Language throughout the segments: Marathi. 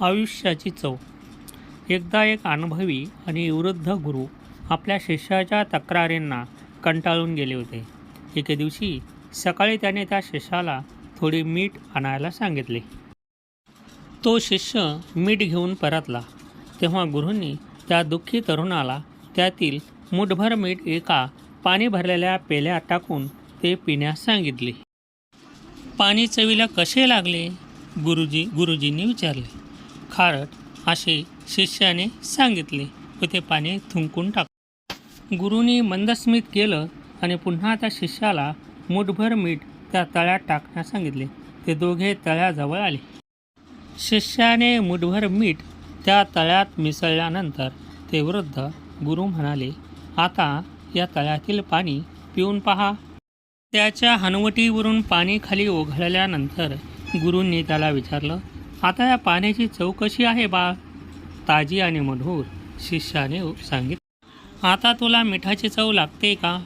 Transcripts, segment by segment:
आयुष्याची चव. एकदा एक अनुभवी आणि वृद्ध गुरु आपल्या शिष्याच्या तक्रारींना कंटाळून गेले होते. एके दिवशी सकाळी त्याने त्या शिष्याला थोडी मीठ आणायला सांगितले. तो शिष्य मीठ घेऊन परतला. तेव्हा गुरूंनी त्या दुःखी तरुणाला त्यातील मुठभर मीठ एका पाणी भरलेल्या पेल्यात टाकून ते पिण्यास सांगितले. पाणी चवीला कसे लागले? गुरुजी गुरुजींनी विचारले. खारट असे शिष्याने सांगितले. व ते पाणी थुंकून टाक. गुरुनी मंदस्मित केलं आणि पुन्हा त्या शिष्याला मुठभर मीठ त्या तळ्यात टाकण्यास सांगितले. ते दोघे तळ्याजवळ आले. शिष्याने मुठभर मीठ त्या तळ्यात मिसळल्यानंतर ते वृद्ध गुरु म्हणाले आता या तळ्यातील पाणी पिऊन पहा. त्याच्या हनवटीवरून पाणी खाली ओघळल्यानंतर गुरूंनी त्याला विचारलं आता या पाण्याची चव कशी आहे बा? ताजी आणि मधुर शिष्याने सांगितलं. आता तुला मिठाची चव लागते का?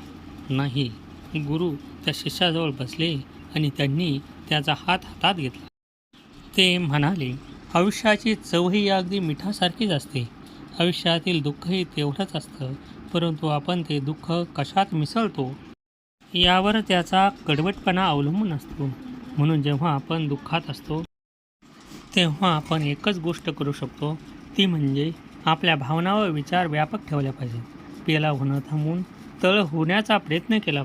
नाही. गुरु त्या शिष्याजवळ बसले आणि त्यांनी त्याचा हात हातात घेतला. ते म्हणाले आयुष्याची चवही अगदी मिठासारखीच असते. आयुष्यातील दुःखही तेवढंच असतं परंतु आपण ते दुःख कशात मिसळतो? यावर त्याचा कडवटपणा अवलंबून असतो. म्हणून जेव्हा आपण दुःखात असतो तेव्हा आपण एकच गोष्ट करू शकतो ती म्हणजे आपल्या भावना व विचार व्यापक ठेवल्या पाहिजेत पेला होणं थांबून तळ होण्याचा प्रयत्न केला